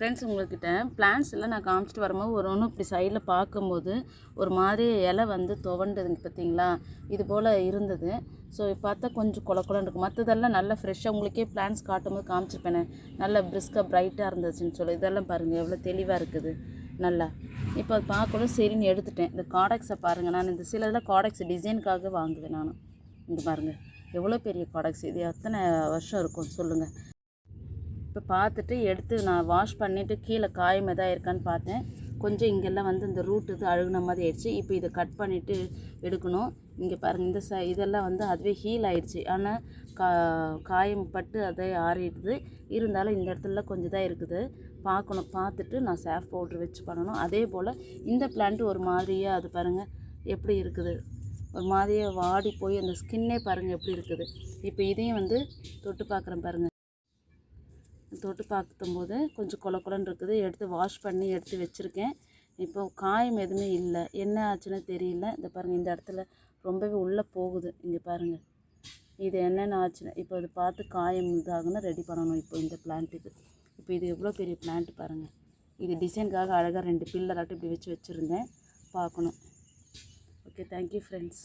Friends உங்கள்கிட்ட plans எல்லாம் நான் காமிச்சிட்டு வரும்போது ஒரு ஒன்று இப்படி சைடில் பார்க்கும்போது ஒரு மாதிரி இலை வந்து துவண்டுதுங்க பார்த்தீங்களா? இது போல் இருந்தது. ஸோ பார்த்தா கொஞ்சம் குல கொலன்னு இருக்கும். மற்றதெல்லாம் நல்லா ஃப்ரெஷ்ஷாக உங்களுக்கே பிளான்ஸ் காட்டும்போது காமிச்சிருப்பேனே. நல்லா பிரிஸ்காக ப்ரைட்டாக இருந்துச்சுன்னு சொல்லி. இதெல்லாம் பாருங்கள் எவ்வளோ தெளிவாக இருக்குது. நல்லா. இப்போ அது பார்க்கணும் சரின்னு எடுத்துட்டேன். இந்த காடக்ஸை பாருங்கள் நான் இந்த சில இதெல்லாம் காடக்ஸ் டிசைனுக்காக வாங்குவேன் நான். இந்த பாருங்கள் எவ்வளோ பெரிய காடக்ஸ் இது எத்தனை வருஷம் இருக்கும் சொல்லுங்கள் இப்போ பார்த்துட்டு எடுத்து நான் வாஷ் பண்ணிவிட்டு கீழே காயம் எதாவது இருக்கான்னு பார்த்தேன். கொஞ்சம் இங்கெல்லாம் வந்து இந்த ரூட் இது அழுகுன மாதிரி ஆயிடுச்சு. இப்போ இதை கட் பண்ணிவிட்டு எடுக்கணும். இங்கே பாருங்கள் இந்த ச இதெல்லாம் வந்து அதுவே ஹீல் ஆயிடுச்சு. ஆனால் கா காயம் பட்டு அதே ஆறிடுது. இருந்தாலும் இந்த இடத்துல கொஞ்சம் தான் இருக்குது. பார்க்கணும். பார்த்துட்டு நான் சேஃப் பவுட்ரு வச்சு பண்ணணும். அதே போல் இந்த பிளான்ட் ஒரு மாதிரியாக அது பாருங்கள் எப்படி இருக்குது? ஒரு மாதிரியாக வாடி போய் அந்த ஸ்கின்னே பாருங்கள் எப்படி இருக்குது? இப்போ இதையும் வந்து தொட்டு பார்க்குறேன் பாருங்கள் தொட்டு பார்க்கும்போது கொஞ்சம் கொல கொலன்னு இருக்குது. எடுத்து வாஷ் பண்ணி எடுத்து வச்சுருக்கேன். இப்போ காயம் எதுவுமே இல்லை. என்ன ஆச்சுன்னு தெரியல. இந்த பாருங்கள் இந்த இடத்துல ரொம்பவே உள்ளே போகுது. இங்கே பாருங்கள் இது என்னென்ன ஆச்சுன்னு இப்போ இது பார்த்து காயம் இதாகுன்னா ரெடி பண்ணணும் இப்போ இந்த பிளான்ட்டுக்கு இப்போ இது எவ்வளோ பெரிய பிளான்ட் பாருங்கள் இது டிசைனுக்காக அழகாக ரெண்டு பில்லராட்டம் இப்படி வச்சு வச்சுருந்தேன். பார்க்கணும். Okay thank you friends